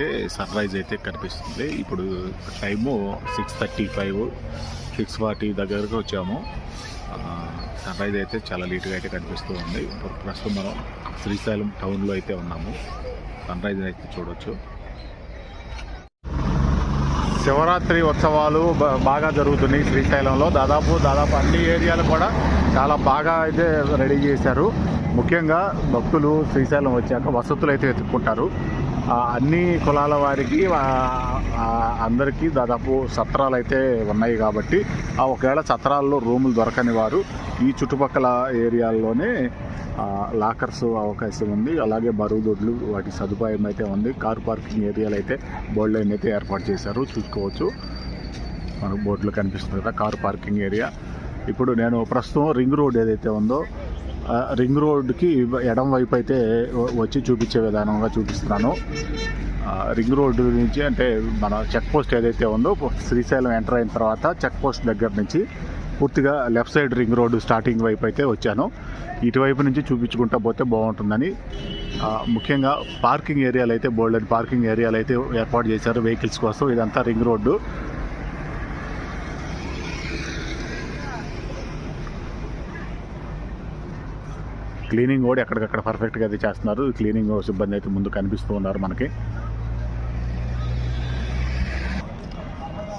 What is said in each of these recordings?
అయితే sun rise అయితే కనిపిస్తుంది. ఇప్పుడు time six thirty five six forty దగ్గరకు వచ్చాము. సన్ రైజ్ అయితే చాలా నీట్గా అయితే కనిపిస్తూ ఉంది. ఇప్పుడు ప్రస్తుతం మనం శ్రీశైలం టౌన్లో అయితే ఉన్నాము. సన్ రైజ్ అయితే చూడవచ్చు శివరాత్రి ఉత్సవాలు బాగా జరుగుతున్నాయి శ్రీశైలంలో. దాదాపు దాదాపు అన్ని ఏరియాలు కూడా చాలా బాగా అయితే రెడీ చేశారు. ముఖ్యంగా భక్తులు శ్రీశైలం వచ్చాక వసతులు అయితే వెతుక్కుంటారు అన్ని కులాల వారికి అందరికీ దాదాపు సత్రాలు అయితే ఉన్నాయి కాబట్టి ఆ ఒకవేళ సత్రాల్లో రూములు దొరకని వారు ఈ చుట్టుపక్కల ఏరియాల్లోనే లాకర్స్ అవకాశం ఉంది. అలాగే బరువు దొడ్లు వాటి సదుపాయం అయితే ఉంది. కారు పార్కింగ్ ఏరియాలు అయితే బోర్డు లైన్ అయితే ఏర్పాటు చేశారు. చూసుకోవచ్చు. మనకు బోర్డులు కనిపిస్తుంది కదా కారు పార్కింగ్ ఏరియా. ఇప్పుడు నేను ప్రస్తుతం రింగ్ రోడ్ ఏదైతే ఉందో రింగ్ రోడ్కి ఎడం వైపు అయితే వచ్చి చూపించే విధానంగా చూపిస్తున్నాను. రింగ్ రోడ్డు నుంచి అంటే మన చెక్ పోస్ట్ ఏదైతే ఉందో శ్రీశైలం ఎంటర్ అయిన తర్వాత చెక్ పోస్ట్ దగ్గర నుంచి పూర్తిగా left side ring road starting వైపు అయితే వచ్చాను. ఇటువైపు నుంచి చూపించుకుంటా పోతే బాగుంటుందని. ముఖ్యంగా పార్కింగ్ ఏరియాలు అయితే బోల్డెన్ పార్కింగ్ ఏరియాలు అయితే ఏర్పాటు చేశారు వెహికల్స్ కోసం. ఇదంతా రింగ్ రోడ్డు. క్లీనింగ్ కూడా ఎక్కడికక్కడ పర్ఫెక్ట్గా అయితే చేస్తున్నారు. క్లీనింగ్ సిబ్బంది అయితే ముందు కనిపిస్తూ ఉన్నారు మనకి.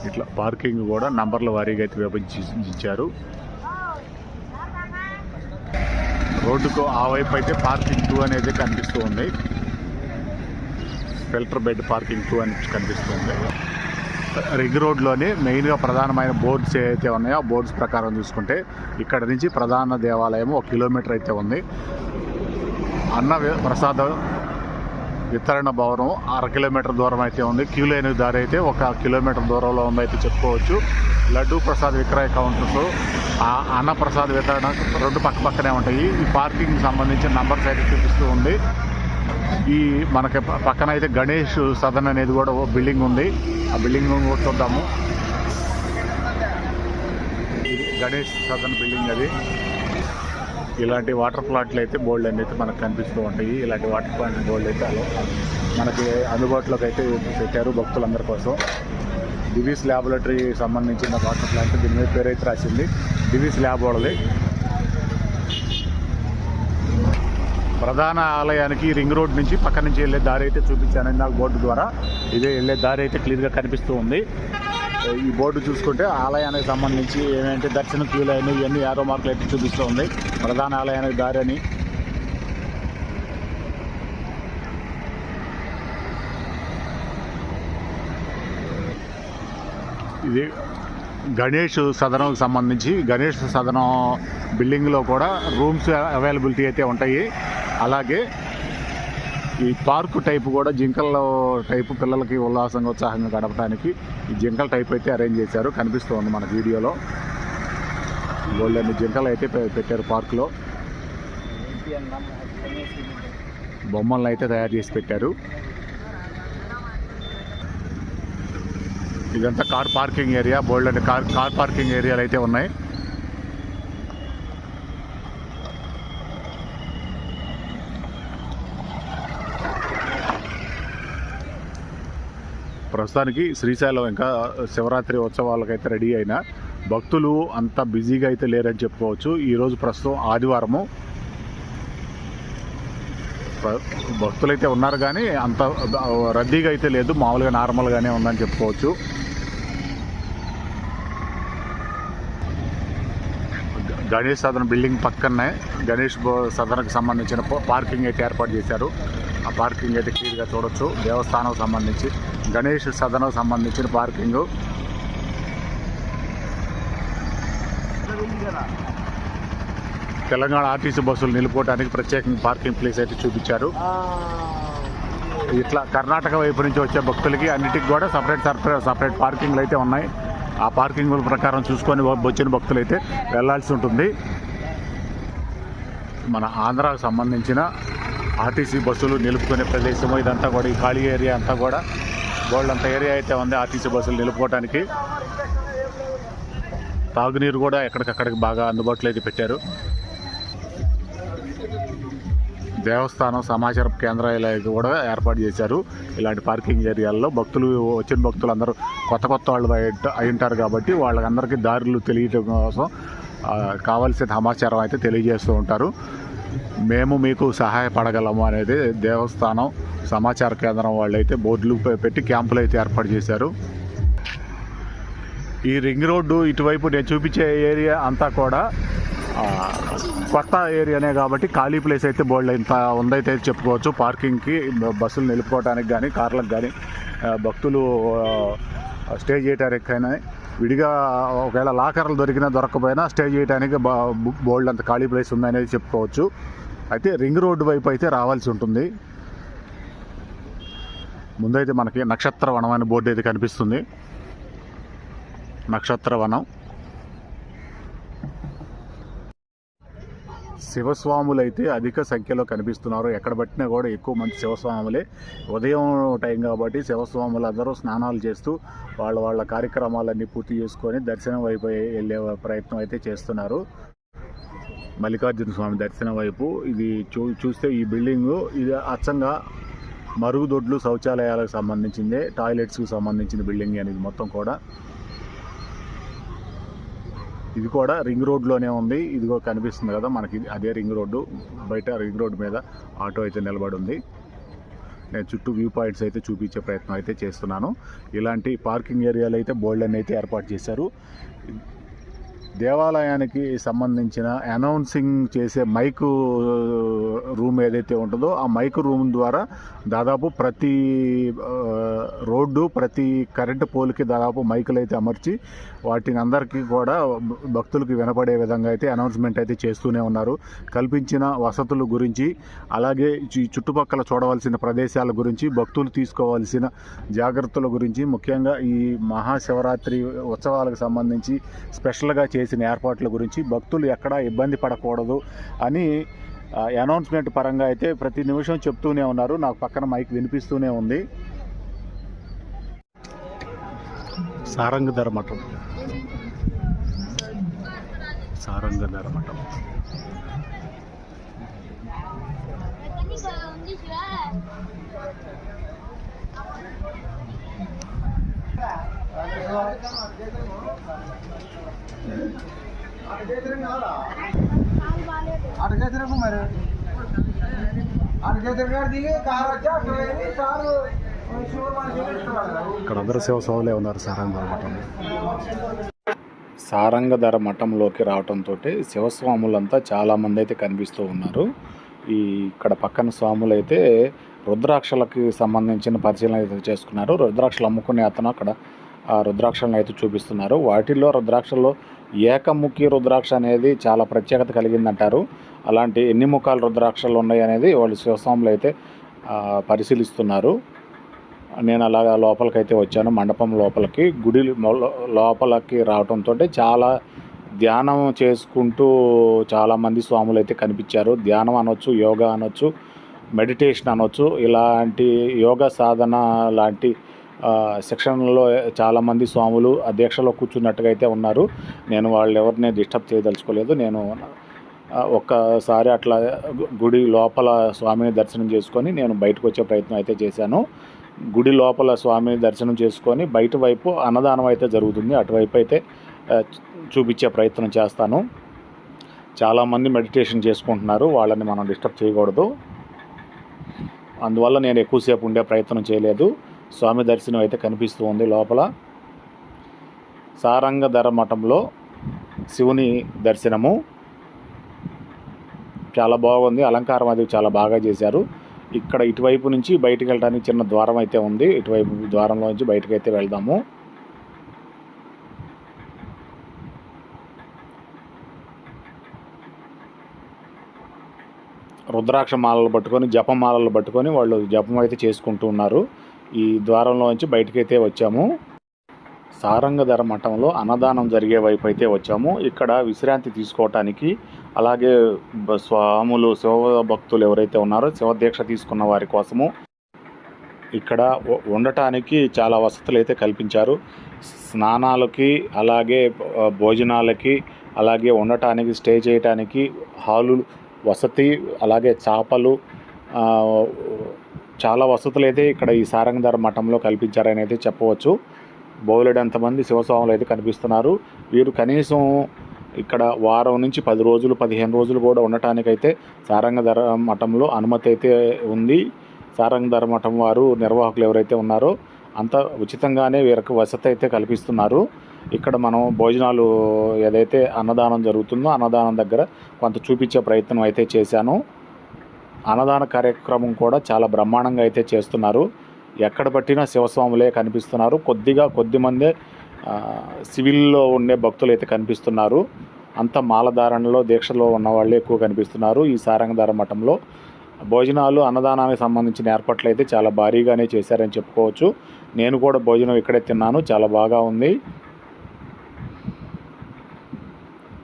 ఇట్లా పార్కింగ్ కూడా నంబర్ల వారీగా అయితే విభజించారు. రోడ్డుకు ఆ వైపు అయితే పార్కింగ్ టూ అనేది కనిపిస్తూ ఉంది. ఫిల్టర్ బెడ్ పార్కింగ్ టూ అని కనిపిస్తుంది రింగ్ రోడ్లోని మెయిన్గా ప్రధానమైన బోర్డ్స్ ఏవైతే ఉన్నాయో ఆ బోర్డ్స్ ప్రకారం చూసుకుంటే ఇక్కడ నుంచి ప్రధాన దేవాలయం ఒక కిలోమీటర్ అయితే ఉంది. అన్న ప్రసాద వితరణ భవనం అర కిలోమీటర్ దూరం అయితే ఉంది. క్యూ లైన్ దారి అయితే ఒక కిలోమీటర్ దూరంలో ఉందైతే చెప్పుకోవచ్చు. లడ్డు ప్రసాద్ విక్రయ కౌంటర్స్ ఆ అన్నప్రసాద్ వితరణ రెండు పక్క పక్కనే ఉంటాయి. ఈ పార్కింగ్ సంబంధించిన నంబర్స్ అయితే చూపిస్తూ ఉంది. ఈ మనకి పక్కన అయితే గణేష్ సదన్ అనేది కూడా బిల్డింగ్ ఉంది. ఆ బిల్డింగ్ కూడా చూద్దాము. గణేష్ సదన్ బిల్డింగ్ అది. ఇలాంటి వాటర్ ప్లాంట్లు అయితే బోల్డ్ అనేది అయితే మనకు కనిపిస్తూ ఉంటాయి. ఇలాంటి వాటర్ ప్లాంట్ బోల్డ్ అయితే అలా మనకి అందుబాటులోకి అయితే పెట్టారు భక్తులందరి కోసం. డివీస్ ల్యాబొరేటరీ సంబంధించిన వాటర్ ప్లాంట్ దీని మీద పేరు అయితే రాసింది. డివిస్ ల్యాబ్ వాళ్ళది. ప్రధాన ఆలయానికి రింగ్ రోడ్ నుంచి పక్క నుంచి వెళ్ళే దారి అయితే చూపించాను నాకు బోర్డు ద్వారా. ఇదే వెళ్ళే దారి అయితే క్లియర్గా కనిపిస్తూ ఉంది. ఈ బోర్డు చూసుకుంటే ఆలయానికి సంబంధించి ఏమంటే దర్శన క్యూ లైన్ ఇవన్నీ యారో మార్కులు అయితే చూపిస్తూ ఉంది. ప్రధాన ఆలయానికి దారి అని. ఇది గణేష్ సదనం సంబంధించి గణేష్ సదనం బిల్డింగ్లో కూడా రూమ్స్ అవైలబిలిటీ అయితే ఉంటాయి. అలాగే ఈ పార్క్ టైప్ కూడా జింకల టైపు పిల్లలకి ఉల్లాసంగా ఉత్సాహంగా గడపడానికి ఈ జింకల టైప్ అయితే అరేంజ్ చేశారు. కనిపిస్తుంది మన వీడియోలో. గోల్డెన్ జింకలు అయితే పెట్టారు పార్క్లో. బొమ్మలను అయితే తయారు చేసి పెట్టారు. ఇదంతా car parking area. Bold and car car parking ఏరియాలు అయితే ఉన్నాయి. ప్రస్తుతానికి శ్రీశైలం ఇంకా శివరాత్రి ఉత్సవాలకైతే రెడీ అయినా. భక్తులు అంత బిజీగా అయితే లేరని చెప్పుకోవచ్చు. ఈరోజు ప్రస్తుతం ఆదివారము. భక్తులైతే ఉన్నారు కానీ అంత రద్దీగా అయితే లేదు. మామూలుగా నార్మల్గానే ఉందని చెప్పుకోవచ్చు. గణేష్ సదన బిల్డింగ్ పక్కనే గణేష్ సదనకు సంబంధించిన పార్కింగ్ అయితే ఏర్పాటు చేశారు. ఆ పార్కింగ్ అయితే క్లియర్గా చూడొచ్చు. దేవస్థానం సంబంధించి గణేష్ సదనకు సంబంధించిన పార్కింగ్. తెలంగాణ ఆర్టీసీ బస్సులు నిలుపుకోవడానికి ప్రత్యేకంగా పార్కింగ్ ప్లేస్ అయితే చూపించారు. ఇట్లా కర్ణాటక వైపు నుంచి వచ్చే భక్తులకి అన్నిటికి కూడా సపరేట్ సపరేట్ సపరేట్ పార్కింగ్లు అయితే ఉన్నాయి. ఆ పార్కింగ్ ప్రకారం చూసుకొని వచ్చిన భక్తులు అయితే వెళ్ళాల్సి ఉంటుంది. మన ఆంధ్రాకు సంబంధించిన ఆర్టీసీ బస్సులు నిలుపుకునే ప్రదేశము ఇదంతా కూడా ఈ ఖాళీ ఏరియా అంతా కూడా గోల్డ్ అంత ఏరియా అయితే ఉంది ఆర్టీసీ బస్సులు నిలుపుకోవడానికి తాగునీరు కూడా ఎక్కడికక్కడికి బాగా అందుబాటులో అయితే పెట్టారు. దేవస్థానం సమాచార కేంద్రాలయాలు కూడా ఏర్పాటు చేశారు. ఇలాంటి పార్కింగ్ ఏరియాల్లో భక్తులు వచ్చిన భక్తులు అందరూ కొత్త కొత్త వాళ్ళు అయి ఉంటారు కాబట్టి వాళ్ళందరికీ దారులు తెలియటం కోసం కావాల్సిన సమాచారం అయితే తెలియజేస్తూ ఉంటారు. మేము మీకు సహాయపడగలము అనేది దేవస్థానం సమాచార కేంద్రం వాళ్ళు అయితే బోర్డులు పెట్టి క్యాంపులు అయితే ఏర్పాటు చేశారు. ఈ రింగ్ రోడ్డు ఇటువైపు నేను చూపించే ఏరియా అంతా కూడా కొత్త ఏరియానే కాబట్టి ఖాళీ ప్లేస్ అయితే బోల్డ్ ఇంత ఉందైతే చెప్పుకోవచ్చు. పార్కింగ్కి బస్సులు నిలుపుకోవడానికి కానీ కార్లకు కానీ భక్తులు స్టే చేయడానికి కానీ విడిగా ఒకవేళ లాకర్లు దొరికినా దొరకకపోయినా స్టే చేయడానికి బోల్డ్ అంత ఖాళీ ప్లేస్ ఉందనేది చెప్పుకోవచ్చు. అయితే రింగ్ రోడ్డు వైపు అయితే రావాల్సి ఉంటుంది. ముందైతే మనకి నక్షత్ర వనం అనే బోర్డు అయితే కనిపిస్తుంది. నక్షత్ర వనం శివస్వాములు అయితే అధిక సంఖ్యలో కనిపిస్తున్నారు. ఎక్కడ పట్టినా కూడా ఎక్కువ మంది శివస్వాములే. ఉదయం టైం కాబట్టి శివస్వాములు అందరూ స్నానాలు చేస్తూ వాళ్ళ వాళ్ళ కార్యక్రమాలన్నీ పూర్తి చేసుకొని దర్శనం వైపు వెళ్ళే ప్రయత్నం అయితే చేస్తున్నారు. మల్లికార్జున స్వామి దర్శనం వైపు ఇది చూ చూస్తే ఈ బిల్డింగు ఇది అచ్చంగా మరుగుదొడ్లు శౌచాలయాలకు సంబంధించిందే టాయిలెట్స్కి సంబంధించిన బిల్డింగ్ అనేది మొత్తం కూడా. ఇది కూడా రింగ్ రోడ్లోనే ఉంది. ఇదిగో కనిపిస్తుంది కదా మనకి ఇది- అదే రింగ్ రోడ్డు. బయట రింగ్ రోడ్డు మీద ఆటో అయితే నిలబడి ఉంది. నేను చుట్టూ వ్యూ పాయింట్స్ అయితే చూపించే ప్రయత్నం అయితే చేస్తున్నాను. ఇలాంటి పార్కింగ్ ఏరియాలు అయితే బోల్డెన్ అయితే ఏర్పాటు చేశారు. దేవాలయానికి సంబంధించిన అనౌన్సింగ్ చేసే మైకు రూమ్ ఏదైతే ఉంటుందో ఆ మైక్ రూమ్ ద్వారా దాదాపు ప్రతి రోడ్డు ప్రతి కరెంటు పోల్కి దాదాపు మైకులు అయితే అమర్చి వాటిని అందరికీ కూడా భక్తులకు వినపడే విధంగా అయితే అనౌన్స్మెంట్ అయితే చేస్తూనే ఉన్నారు. కల్పించిన వసతుల గురించి అలాగే చుట్టుపక్కల చూడవలసిన ప్రదేశాల గురించి భక్తులు తీసుకోవాల్సిన జాగ్రత్తల గురించి ముఖ్యంగా ఈ మహాశివరాత్రి ఉత్సవాలకు సంబంధించి స్పెషల్గా చేసిన ఏర్పాట్ల గురించి భక్తులు ఎక్కడా ఇబ్బంది పడకూడదు అని అనౌన్స్మెంట్ పరంగా అయితే ప్రతి నిమిషం చెప్తూనే ఉన్నారు. నాకు పక్కన మైక్ వినిపిస్తూనే ఉంది. సారంగ మఠం సారంగధర మఠం అటు చేతులకు మరి అటు చేతులు కాడ దిగి కారు వచ్చి అటు వెళ్ళి కారు షూర్ మన చూపిస్తున్నాడు ఇక్కడ అందరూ శివస్వాములే ఉన్నారు సారంగధర మఠంలో సారంగధర మఠంలోకి రావడంతో శివస్వాములంతా చాలామంది అయితే కనిపిస్తూ ఉన్నారు. ఈ ఇక్కడ పక్కన స్వాములు అయితే రుద్రాక్షలకి సంబంధించిన పరిశీలన అయితే చేసుకున్నారు. రుద్రాక్షలు అమ్ముకునే అతను అక్కడ ఆ రుద్రాక్షలను అయితే చూపిస్తున్నారు. వాటిల్లో రుద్రాక్షల్లో ఏకముఖి రుద్రాక్ష అనేది చాలా ప్రత్యేకత కలిగిందంటారు. అలాంటి ఎన్ని ముఖాలు రుద్రాక్షలు ఉన్నాయి అనేది వాళ్ళు శివస్వాములు అయితే పరిశీలిస్తున్నారు. నేను అలాగా లోపలికైతే వచ్చాను. మండపం లోపలికి గుడి లోపలికి రావడంతో చాలా ధ్యానం చేసుకుంటూ చాలామంది స్వాములు అయితే కనిపించారు. ధ్యానం అనొచ్చు యోగా అనొచ్చు మెడిటేషన్ అనొచ్చు ఇలాంటి యోగా సాధన లాంటి శిక్షణలో చాలామంది స్వాములు అధ్యక్షలో కూర్చున్నట్టుగా అయితే ఉన్నారు. నేను వాళ్ళు ఎవరిని డిస్టర్బ్ చేయదలుచుకోలేదు. నేను ఒక్కసారి అట్లా గుడి లోపల స్వామిని దర్శనం చేసుకొని నేను బయటకు వచ్చే ప్రయత్నం అయితే చేశాను. గుడి లోపల స్వామిని దర్శనం చేసుకొని బయట వైపు అన్నదానం అయితే జరుగుతుంది. అటువైపు అయితే చూపించే ప్రయత్నం చేస్తాను. చాలామంది మెడిటేషన్ చేసుకుంటున్నారు. వాళ్ళని మనం డిస్టర్బ్ చేయకూడదు. అందువల్ల నేను ఎక్కువసేపు ఉండే ప్రయత్నం చేయలేదు. స్వామి దర్శనం అయితే కనిపిస్తూ ఉంది లోపల. సారంగధర మఠంలో శివుని దర్శనము. చాలా బాగుంది. అలంకారం అది చాలా బాగా చేశారు. ఇక్కడ ఇటువైపు నుంచి బయటకు వెళ్ళడానికి చిన్న ద్వారం అయితే ఉంది. ఇటువైపు ద్వారంలో నుంచి బయటకు అయితే వెళ్దాము. రుద్రాక్ష మాలలు పట్టుకొని జపమాలలు పట్టుకొని వాళ్ళు జపం అయితే చేసుకుంటూ ఉన్నారు. ఈ ద్వారంలో నుంచి బయటకైతే వచ్చాము. సారంగధర మఠంలో అన్నదానం జరిగే వైపు అయితే వచ్చాము. ఇక్కడ విశ్రాంతి తీసుకోవటానికి అలాగే స్వాములు శివ భక్తులు ఎవరైతే ఉన్నారో శివదీక్ష తీసుకున్న వారి కోసము ఇక్కడ ఉండటానికి చాలా వసతులు అయితే కల్పించారు. స్నానాలకి అలాగే భోజనాలకి అలాగే ఉండటానికి స్టే చేయటానికి హాలు వసతి అలాగే చేపలు చాలా వసతులు అయితే ఇక్కడ ఈ సారంగధర మఠంలో కల్పించారని అయితే చెప్పవచ్చు. బోలెడంతమంది శివస్వాములు అయితే కనిపిస్తున్నారు. వీరు కనీసం ఇక్కడ వారం నుంచి పది రోజులు పదిహేను రోజులు కూడా ఉండటానికైతే సారంగధర మఠంలో అనుమతి అయితే ఉంది. సారంగధర మఠం వారు నిర్వాహకులు ఎవరైతే ఉన్నారో అంత ఉచితంగానే వీరికి వసతి అయితే కల్పిస్తున్నారు. ఇక్కడ మనం భోజనాలు ఏదైతే అన్నదానం జరుగుతుందో అన్నదానం దగ్గర కొంత చూపించే ప్రయత్నం అయితే చేశాను. అన్నదాన కార్యక్రమం కూడా చాలా బ్రహ్మాండంగా అయితే చేస్తున్నారు. ఎక్కడ పట్టినా శివస్వాములే కనిపిస్తున్నారు. కొద్దిగా కొద్ది మందే సివిల్లో ఉండే భక్తులు అయితే కనిపిస్తున్నారు. అంత మాలధారణలో దీక్షలో ఉన్న వాళ్ళే ఎక్కువ కనిపిస్తున్నారు ఈ సారంగధార మఠంలో. భోజనాలు అన్నదానానికి సంబంధించిన ఏర్పాట్లు అయితే చాలా భారీగానే చేశారని చెప్పుకోవచ్చు. నేను కూడా భోజనం ఇక్కడే తిన్నాను చాలా బాగా ఉంది.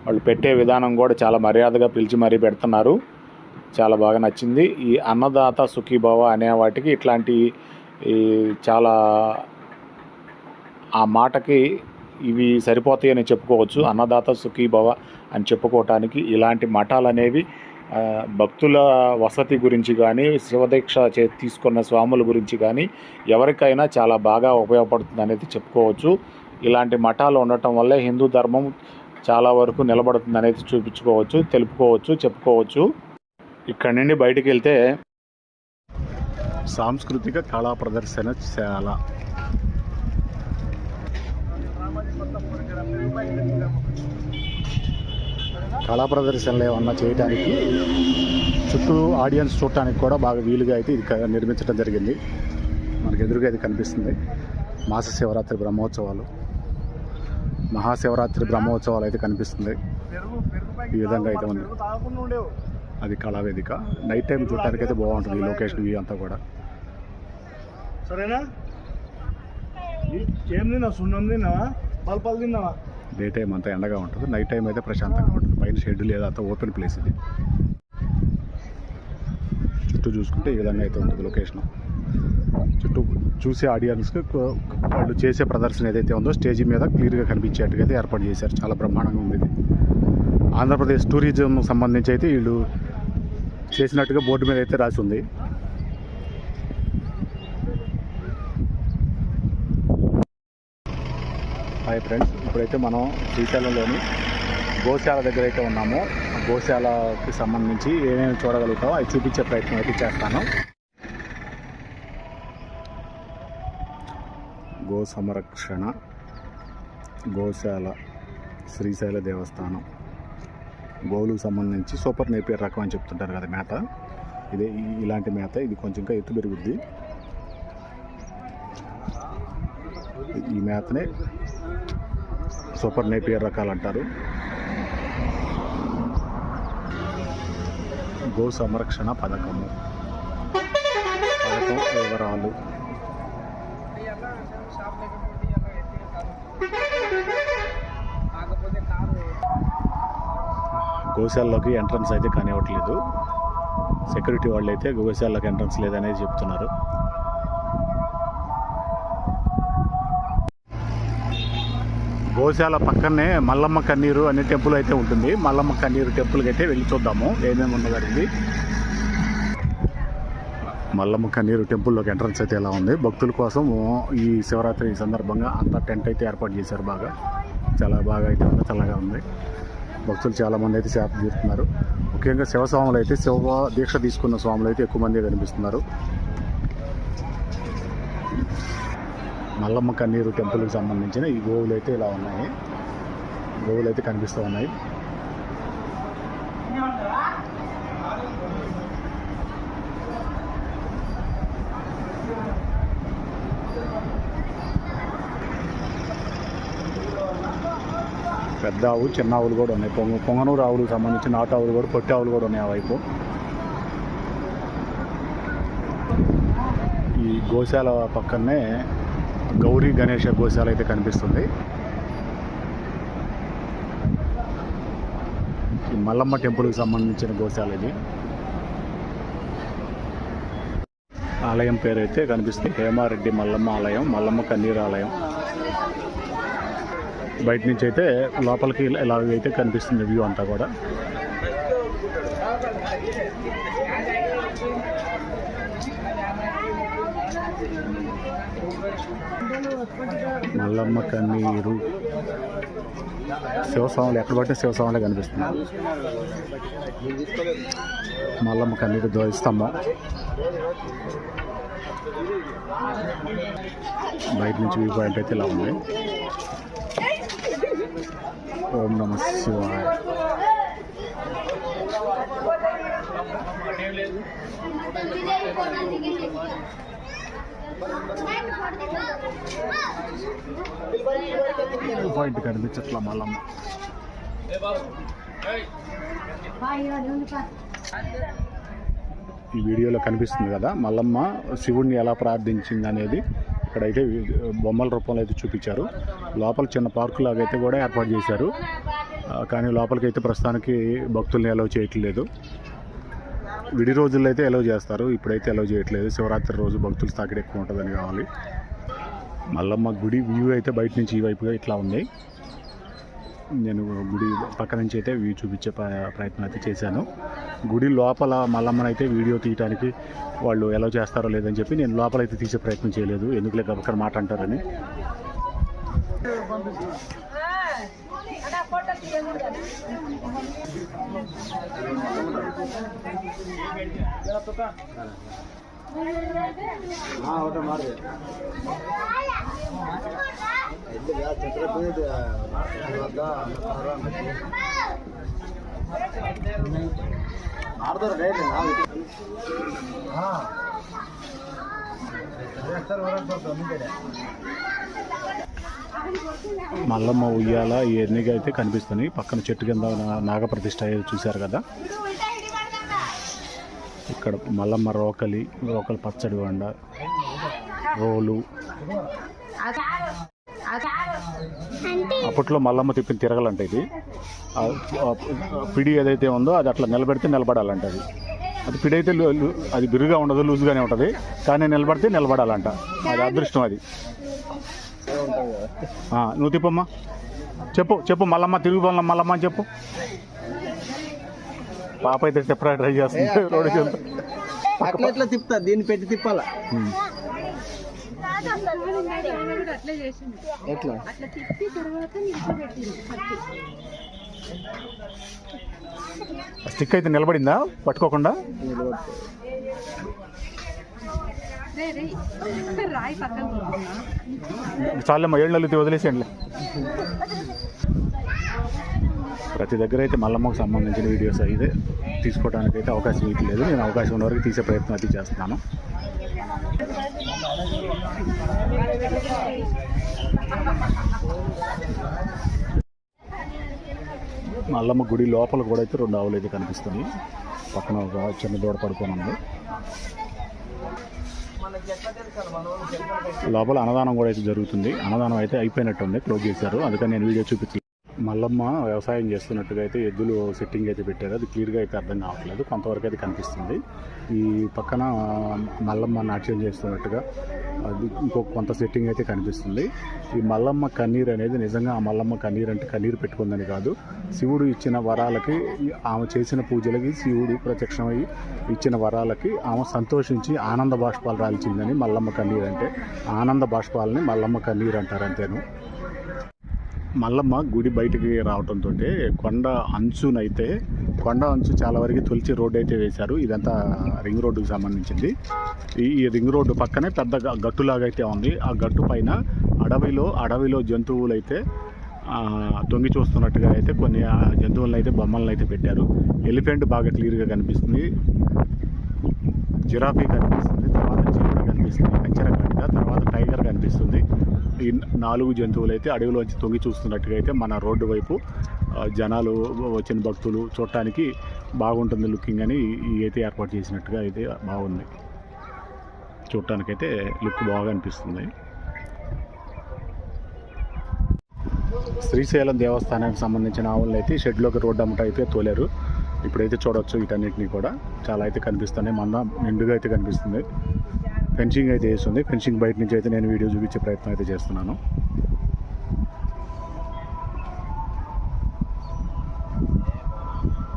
వాళ్ళు పెట్టే విధానం కూడా చాలా మర్యాదగా పిలిచి మరీ పెడుతున్నారు. చాలా బాగా నచ్చింది. ఈ అన్నదాత సుఖీభవ అనే వాటికి ఇట్లాంటి ఈ చాలా ఆ మాటకి ఇవి సరిపోతాయని చెప్పుకోవచ్చు. అన్నదాత సుఖీభవ అని చెప్పుకోవటానికి ఇలాంటి మఠాలు అనేవి భక్తుల వసతి గురించి కానీ శివదీక్ష చే తీసుకున్న స్వాముల గురించి కానీ ఎవరికైనా చాలా బాగా ఉపయోగపడుతుంది అనేది చెప్పుకోవచ్చు. ఇలాంటి మఠాలు ఉండటం వల్లే హిందూ ధర్మం చాలా వరకు నిలబడుతుంది అనేది చూపించుకోవచ్చు తెలుపుకోవచ్చు చెప్పుకోవచ్చు. ఇక్కడ నుండి బయటికి వెళ్తే సాంస్కృతిక కళా ప్రదర్శనశాల కళా ప్రదర్శనలు ఏమన్నా చేయడానికి చుట్టూ ఆడియన్స్ చూడటానికి కూడా బాగా వీలుగా అయితే ఇది నిర్మించడం జరిగింది. మనకి ఎదురుగా ఇది కనిపిస్తుంది. మాస శివరాత్రి బ్రహ్మోత్సవాలు. మహాశివరాత్రి బ్రహ్మోత్సవాలు అయితే కనిపిస్తుంది. ఈ విధంగా అయితే ఉంది. అది కళావేదిక. నైట్ టైం చూడటానికి అయితే బాగుంటుంది ఈ లొకేషన్ వ్యూ అంతా కూడా. సరేనా? ఏం తిన్నావు? సున్నం తిన్నావా? తిన్నావా? డే టైం అంతా ఎండగా ఉంటుంది. నైట్ టైం అయితే ప్రశాంతంగా ఉంటుంది. పైన షెడ్ లేదా అంతా ఓపెన్ ప్లేస్ ఇది. చుట్టూ చూసుకుంటే ఈ విధంగా అయితే ఉంటుంది లొకేషన్. చుట్టూ చూసే ఆడియన్స్కి వాళ్ళు చేసే ప్రదర్శన ఏదైతే ఉందో స్టేజ్ మీద క్లియర్గా కనిపించేట్టుగా అయితే ఏర్పాటు చేశారు. చాలా బ్రహ్మాండంగా ఉంది ఇది. ఆంధ్రప్రదేశ్ టూరిజం సంబంధించి అయితే వీళ్ళు చేసినట్టుగా బోర్డు మీద అయితే రాసి ఉంది. హాయ్ ఫ్రెండ్స్ ఇప్పుడైతే మనం శ్రీశైలంలోని గోశాల దగ్గర అయితే ఉన్నాము. గోశాలకి సంబంధించి ఏమేమి చూడగలుగుతామో అవి చూపించే ప్రయత్నం అయితే చేస్తాను. గో సంరక్షణ గోశాల శ్రీశైల దేవస్థానం గోవులకు సంబంధించి సూపర్ నేపియర్ రకం అని చెప్తుంటారు కదా మేత. ఇదే ఇలాంటి మేత ఇది కొంచెం ఇంకా ఎత్తు పెరుగుద్ది. ఈ మేతనే సూపర్ నేపియర్ రకాలు అంటారు. గో సంరక్షణ పథకము. పథకం వివరాలు. గోశాలలోకి ఎంట్రన్స్ అయితే కానివ్వట్లేదు. సెక్యూరిటీ వాళ్ళు అయితే గోశాలలోకి ఎంట్రన్స్ లేదనేది చెప్తున్నారు. గోశాల పక్కనే మల్లమ్మ కన్నీరు అనే టెంపుల్ అయితే ఉంటుంది. మల్లమ్మ కన్నీరు టెంపుల్కి అయితే వెళ్ళి చూద్దాము. ఏమేమి ఉన్నదండి మల్లమ్మ కన్నీరు టెంపుల్లోకి ఎంట్రన్స్ అయితే ఎలా ఉంది? భక్తుల కోసం ఈ శివరాత్రి సందర్భంగా అంతా టెంట్ అయితే ఏర్పాటు చేశారు బాగా. చాలా బాగా అయితే ఉంది చల్లగా ఉంది. భక్తులు చాలామంది అయితే సేవ తీరుతున్నారు. ముఖ్యంగా శివస్వాములు అయితే శివ దీక్ష తీసుకున్న స్వాములు అయితే ఎక్కువ మంది కనిపిస్తున్నారు. మల్లమ్మ కన్నీరు టెంపుల్కి సంబంధించిన ఈ గోవులు అయితే ఇలా ఉన్నాయి. గోవులు అయితే కనిపిస్తూ ఉన్నాయి. పెద్ద ఆవు చిన్న ఆవులు కూడా ఉన్నాయి. పొంగ పొంగనూరు ఆవులకు సంబంధించిన నాటు ఆవులు కూడా పొట్టి ఆవులు కూడా ఉన్నాయి ఆ వైపు. ఈ గోశాల పక్కనే గౌరీ గణేష గోశాల అయితే కనిపిస్తుంది. ఈ మల్లమ్మ టెంపుల్కి సంబంధించిన గోశాల ఇది. ఆలయం పేరు అయితే కనిపిస్తుంది హేమారెడ్డి మల్లమ్మ ఆలయం మల్లమ్మ కన్నీరు ఆలయం. బయట నుంచి అయితే లోపలికి ఇలా అయితే కనిపిస్తుంది వ్యూ అంతా కూడా. మల్లమ్మ కన్నీరు. శివస్వాములు ఎక్కడ పట్టిన శివస్వాములే కనిపిస్తుంది మల్లమ్మ కన్నీరు ధ్వజస్తంభం బయట నుంచి వ్యూ పాయింట్ అయితే ఇలా ఉంది. ఓం నమ శివాయ. వ్యూ పాయింట్ చెట్ల మల్లమ్మ ఈ వీడియోలో కనిపిస్తుంది కదా మల్లమ్మ శివుణ్ణి ఎలా ప్రార్థించింది అనేది ఇక్కడైతే బొమ్మల రూపంలో అయితే చూపించారు. లోపల చిన్న పార్కు లాగైతే కూడా ఏర్పాటు చేశారు. కానీ లోపలికి అయితే ప్రస్తుతానికి భక్తుల్ని అలౌ చేయట్లేదు. విడి రోజుల్లో అయితే అలౌ చేస్తారు. ఇప్పుడైతే అలౌ చేయట్లేదు. శివరాత్రి రోజు భక్తులు తాకిడి ఎక్కువ ఉంటుందని కావాలి. మల్లమ్మ గుడి వ్యూ అయితే బయట నుంచి ఈ వైపుగా ఇట్లా ఉంది. నేను గుడి పక్క నుంచి అయితే వ్యూ చూపించే ప్ర- ప్రయత్నం అయితే చేశాను. గుడి లోపల మల్లమ్మని అయితే వీడియో తీయడానికి వాళ్ళు ఎలా చేస్తారో లేదని చెప్పి నేను లోపల అయితే తీసే ప్రయత్నం చేయలేదు. ఎందుకులే గబక్కర మాట అంటారని. ಹಾಂ ಊಟ ಮಾಡಿದೆ ಇಲ್ಲ ಚಕ್ರ ಬಂದಿದೆ ಮಾಡ್ತಾರೆ ಡೈಲಿ ನಾವು ಹಾಂ ಸರ್ ಹೊರಗೆ ಬರ್ತಾರೆ ಮುಂದೆ మల్లమ్మ ఉయ్యాల ఇవన్నీ అయితే కనిపిస్తున్నాయి పక్కన చెట్టు కింద నాగప్రతిష్ట చూశారు కదా? ఇక్కడ మల్లమ్మ రోకలి రోకలి పచ్చడి వండ రోలు. అప్పట్లో మల్లమ్మ తిప్పిన తిరగలంట ఇది. పిడి ఏదైతే ఉందో అది అట్లా నిలబెడితే నిలబడాలంట అది. అది పిడి అయితే అది బిరుగా ఉండదు లూజ్గానే ఉంటుంది. కానీ నిలబడితే నిలబడాలంట. అది అదృష్టం అది. నువ్వు తిప్పమ్మా. చెప్పు చెప్పు మల్లమ్మ తిరుగు మల్లమ్మ మల్లమ్మ అని చెప్పు. పాప అయితే చెప్పరా ట్రై చేస్తుంది రోడ్డు. అట్లా ఎట్లా తిప్పుతా? దీన్ని పెట్టి తిప్పాలా? ఎట్లా? స్టిక్ అయితే నిలబడిందా? పట్టుకోకుండా? చాలమ్మా ఏళ్ళు వదిలేసేయండి. ప్రతి దగ్గర అయితే మల్లమ్మకు సంబంధించిన వీడియోస్ అయితే తీసుకోవడానికి అయితే అవకాశం ఇవ్వట్లేదు నేను అవకాశం ఉన్న వరకు తీసే ప్రయత్నం అయితే చేస్తున్నాను. మల్లమ్మ గుడి లోపల కూడా అయితే రెండు ఆవులు అయితే కనిపిస్తున్నాయి. పక్కన ఒక చిన్న దూడ పడుకోనుంది ఉంది. లోపల అన్నదానం కూడా అయితే జరుగుతుంది. అన్నదానం అయితే అయిపోయినట్టుంది. క్లోజ్ చేశారు. అందుకని నేను వీడియో చూపించలేదు మల్లమ్మ వ్యవసాయం చేస్తున్నట్టుగా అయితే ఎద్దులు సెట్టింగ్ అయితే పెట్టారు. అది క్లియర్గా అయితే అర్థం కావట్లేదు. కొంతవరకు అయితే కనిపిస్తుంది. ఈ పక్కన మల్లమ్మ నాట్యం చేస్తున్నట్టుగా అది ఇంకో కొంత సెట్టింగ్ అయితే కనిపిస్తుంది. ఈ మల్లమ్మ కన్నీరు అనేది నిజంగా ఆ మల్లమ్మ కన్నీరు అంటే కన్నీరు పెట్టుకుందని కాదు. శివుడు ఇచ్చిన వరాలకి ఆమె చేసిన పూజలకి శివుడు ప్రత్యక్షమై ఇచ్చిన వరాలకి ఆమె సంతోషించి ఆనంద బాష్పాలు రాల్చిందని మల్లమ్మ కన్నీరు అంటే. ఆనంద బాష్పాలని మల్లమ్మ కన్నీరు అంటారు అంతేను. మల్లమ్మ గుడి బయటికి రావడంతో కొండ అంచునైతే కొండ అంచు చాలా వరకు తొలిచి రోడ్డు అయితే వేశారు. ఇదంతా రింగ్ రోడ్డుకి సంబంధించింది. ఈ రింగ్ రోడ్డు పక్కనే పెద్ద గట్టులాగా అయితే ఉంది. ఆ గట్టు పైన అడవిలో అడవిలో జంతువులు అయితే తొంగి చూస్తున్నట్టుగా అయితే కొన్ని జంతువులను అయితే బొమ్మలను అయితే పెట్టారు. ఎలిఫెంట్ బాగా క్లియర్గా కనిపిస్తుంది. జిరాఫీ కనిపిస్తుంది తర్వాత జీవుడు కనిపిస్తుంది కంచెర తర్వాత టైగర్ కనిపిస్తుంది. ఈ నాలుగు జంతువులు అయితే అడవిలోంచి తొంగి చూస్తున్నట్టుగా అయితే మన రోడ్డు వైపు జనాలు వచ్చిన భక్తులు చూడటానికి బాగుంటుంది లుకింగ్ అని ఈ అయితే ఏర్పాటు చేసినట్టుగా అయితే బాగుంది. చూడటానికైతే లుక్ బాగా అనిపిస్తుంది. శ్రీశైలం దేవస్థానానికి సంబంధించిన ఆవులను అయితే షెడ్లోకి రోడ్డు అమ్మట అయితే తోలేరు. ఇప్పుడైతే చూడవచ్చు వీటన్నిటిని కూడా. చాలా అయితే కనిపిస్తున్నాయి. మంద నిండుగా అయితే కనిపిస్తుంది. ఫెన్సింగ్ అయితే వేస్తుంది. ఫెన్సింగ్ బయట నుంచి అయితే నేను వీడియో చూపించే ప్రయత్నం అయితే చేస్తున్నాను.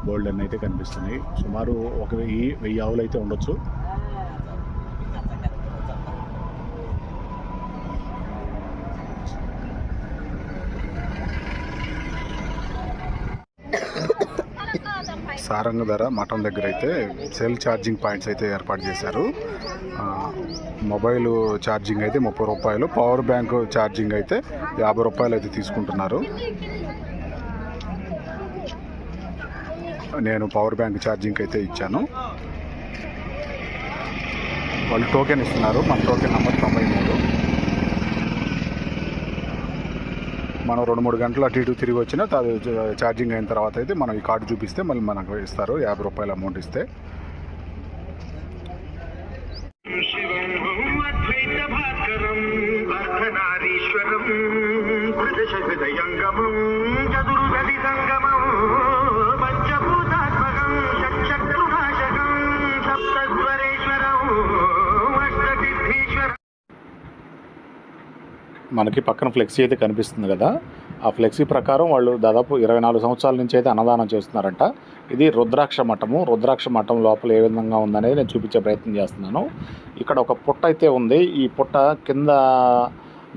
బోల్డ్ అన్నీ అయితే కనిపిస్తున్నాయి. సుమారు ఒక వెయ్యి వెయ్యి ఆవులు అయితే ఉండొచ్చు. సారంగధర మఠం దగ్గర అయితే సెల్ ఛార్జింగ్ పాయింట్స్ అయితే ఏర్పాటు చేశారు. మొబైల్ ఛార్జింగ్ అయితే ముప్పై రూపాయలు పవర్ బ్యాంక్ ఛార్జింగ్ అయితే యాభై రూపాయలు అయితే తీసుకుంటున్నారు. నేను పవర్ బ్యాంక్ ఛార్జింగ్ అయితే ఇచ్చాను. వాళ్ళు టోకెన్ ఇస్తున్నారు మన టోకెన్ నెంబర్ తొంభై మూడు. మనం రెండు మూడు గంటలు అటు ఇటు తిరిగి వచ్చినా ఛార్జింగ్ అయిన తర్వాత అయితే మనం ఈ కార్డు చూపిస్తే మళ్ళీ మనకు ఇస్తారు యాభై రూపాయల అమౌంట్ ఇస్తే. మనకి పక్కన ఫ్లెక్సీ అయితే కనిపిస్తుంది కదా. ఆ ఫ్లెక్సీ ప్రకారం వాళ్ళు దాదాపు ఇరవై నాలుగు సంవత్సరాల నుంచి అయితే అన్నదానం చేస్తున్నారంట. ఇది రుద్రాక్ష మఠము. రుద్రాక్ష మఠం లోపల ఏ విధంగా ఉందనేది నేను చూపించే ప్రయత్నం చేస్తున్నాను. ఇక్కడ ఒక పుట్ట అయితే ఉంది. ఈ పుట్ట కింద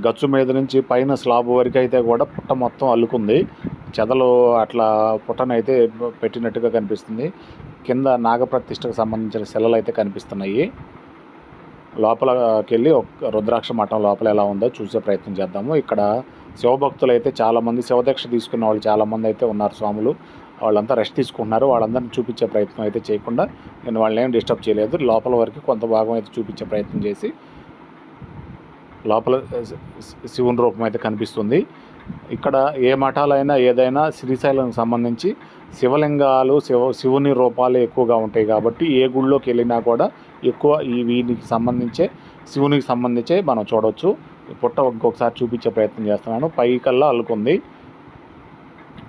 గచ్చు మీద నుంచి పైన స్లాబ్ వరకు అయితే కూడా పుట్ట మొత్తం అల్లుకుంది. చెదలు అట్లా పుట్టనైతే పెట్టినట్టుగా కనిపిస్తుంది. కింద నాగప్రతిష్టకు సంబంధించిన శిలలు అయితే కనిపిస్తున్నాయి. లోపలకెళ్ళి వెళ్ళి ఒక రుద్రాక్ష మఠం లోపల ఎలా ఉందో చూసే ప్రయత్నం చేద్దాము. ఇక్కడ శివభక్తులు అయితే చాలామంది శివదీక్ష తీసుకున్న వాళ్ళు చాలామంది అయితే ఉన్నారు స్వాములు. వాళ్ళంతా రెస్ట్ తీసుకుంటున్నారు. వాళ్ళందరినీ చూపించే ప్రయత్నం అయితే చేయకుండా నేను వాళ్ళని ఏం డిస్టర్బ్ చేయలేదు. లోపల వరకు కొంత భాగం అయితే చూపించే ప్రయత్నం చేసి లోపల శివుని రూపం అయితే కనిపిస్తుంది. ఇక్కడ ఏ మఠాలైనా ఏదైనా శ్రీశైలంకి సంబంధించి శివలింగాలు శివ శివుని రూపాలు ఎక్కువగా ఉంటాయి కాబట్టి ఏ గుళ్ళోకి వెళ్ళినా కూడా ఎక్కువ ఈ వీనికి సంబంధించే శివునికి సంబంధించే మనం చూడవచ్చు పుట్ట ఇంకొకసారి చూపించే ప్రయత్నం చేస్తున్నాను. పైకల్లా అల్లుకుంది.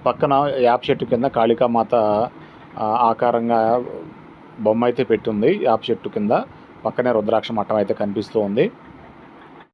పక్కన యాప్ చెట్టు కింద కాళికామాత ఆకారంగా బొమ్మ అయితే పెట్టుంది. యాప్ చెట్టు కింద పక్కనే రుద్రాక్ష మఠం అయితే కనిపిస్తూ ఉంది.